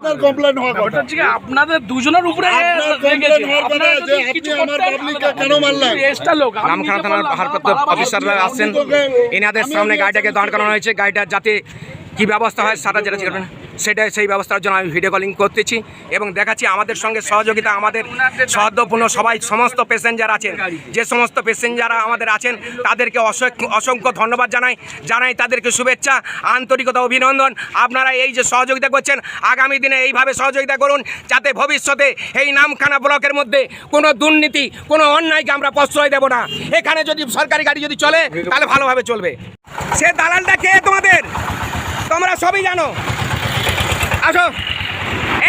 আপনার কমপ্লেন হওয়ার কথা হচ্ছে কি, আপনাদের দুজনের উপরে আপনার লেগেছে। হওয়ার কথা যে আপনি আমার করতেন, কেন মারলেন? আপনি লোক, নামখানা থানার ভারপ্রাপ্ত বাবা, বাবা, অফিসাররা বাবা, আসছেন এনাদের সামনে গাড়িটাকে দাঁড় করানো হয়েছে গাড়িটা যাতে কি ব্যবস্থা হয় সেটা যেটা করবেন সেটা সেই ব্যবস্থার জন্য আমি ভিডিও কলিং করতেছি এবং দেখাচ্ছি আমাদের সঙ্গে সহযোগিতা, আমাদের সহদ্যপূর্ণ সবাই, সমস্ত প্যাসেঞ্জার আছেন। যে সমস্ত প্যাসেঞ্জাররা আমাদের আছেন, তাদেরকে অসংখ্য ধন্যবাদ জানাই। জানাই তাদেরকে শুভেচ্ছা, আন্তরিকতা, অভিনন্দন। আপনারা এই যে সহযোগিতা করছেন, আগামী দিনে এইভাবে সহযোগিতা করুন, যাতে ভবিষ্যতে এই নামখানা ব্লকের মধ্যে কোনো দুর্নীতি, কোনো অন্যায়কে আমরা প্রশ্রয় দেব না। এখানে যদি সরকারি গাড়ি যদি চলে, তাহলে ভালোভাবে চলবে। সে দালালটা কে তোমাদের? তোমরা সবই জানো। আসো।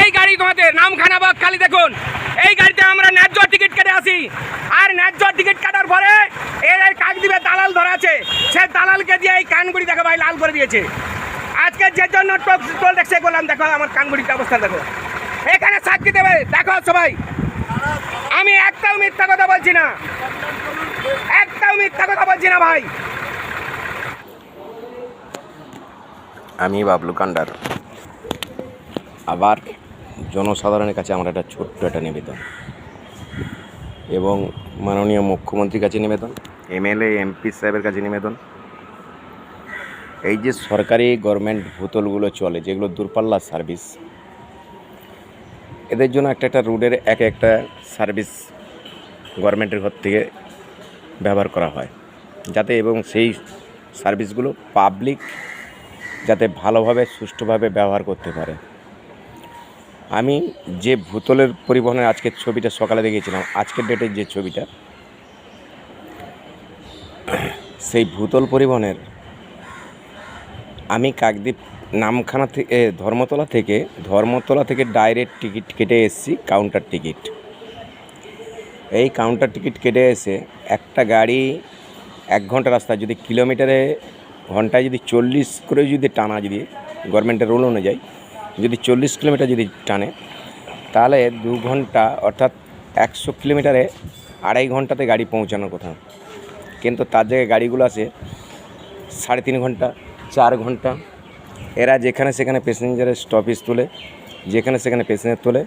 এই গাড়ি তোমাদের নামখানা বাগ খালি দেখুন। এই গাড়িতে আমরা ন্যায্য টিকিট কেটে আসি। আর ন্যায্য টিকিট কাটার পরে এর কাক দিবে দালাল ধরা আছে। সে দালালকে দিয়ে এই কানগুড়ি দেখো ভাই লাল করে দিয়েছে। আজকে যে জন্য টোল ট্যাক্সে করলাম দেখো আমার কানগুড়ির অবস্থা, দেখো। এখানে সাক্ষী দেবে, দেখো সবাই। আমি একটাও মিথ্যা কথা বলছি না। একটাও মিথ্যা কথা বলছি না ভাই। আমি বাবলু কান্ডার। আবার জনসাধারণের কাছে আমার একটা ছোট্ট একটা নিবেদন এবং মাননীয় মুখ্যমন্ত্রীর কাছে নিবেদন, এমএলএ, এমপি সাহেবের কাছে নিবেদন। এই যে সরকারি গভর্নমেন্ট ভূতলগুলো চলে, যেগুলো দূরপাল্লার সার্ভিস এদের জন্য একটা একটা রুটের এক একটা সার্ভিস গভর্নমেন্টের ঘর থেকে ব্যবহার করা হয়। যাতে এবং সেই সার্ভিসগুলো পাবলিক যাতে ভালোভাবে, সুষ্ঠুভাবে ব্যবহার করতে পারে। আমি যে ভূতলের পরিবহনের আজকের ছবিটা সকালে দেখেছিলাম, আজকের ডেটের যে ছবিটা, সেই ভূতল পরিবহনের আমি কাকদ্বীপ নামখানা থেকে ধর্মতলা থেকে ধর্মতলা থেকে ডাইরেক্ট টিকিট কেটে এসেছি কাউন্টার টিকিট এই কাউন্টার টিকিট কেটে এসে একটা গাড়ি এক ঘণ্টা রাস্তা যদি কিলোমিটারে, ঘন্টায় যদি চল্লিশ করে যদি টানা যদি গভর্নমেন্টের রুল অনুযায়ী যদি চল্লিশ কিলোমিটার যদি টানে, তাহলে দু ঘণ্টা অর্থাৎ একশো কিলোমিটারে আড়াই ঘন্টাতে গাড়ি পৌঁছানোর কথা। কিন্তু তার জায়গায় গাড়িগুলো আছে সাড়ে তিন ঘণ্টা, চার ঘণ্টা। এরা যেখানে সেখানে প্যাসেঞ্জারের স্টপেজ তোলে, যেখানে সেখানে প্যাসেঞ্জার তোলে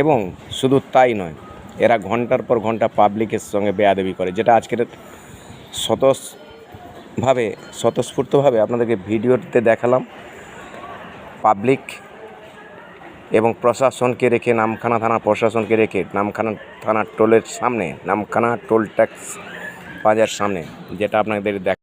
এবং শুধু তাই নয়, এরা ঘণ্টার পর ঘণ্টা পাবলিকের সঙ্গে বেয়াদবি করে, যেটা আজকের স্বতঃভাবে স্বতঃস্ফূর্তভাবে আপনাদেরকে ভিডিওতে দেখালাম। পাবলিক এবং প্রশাসনকে রেখে নামখানা থানা, প্রশাসনকে রেখে নামখানা থানার টোলের সামনে, নামখানা টোল ট্যাক্স বাজার সামনে, যেটা আপনাদের দেখ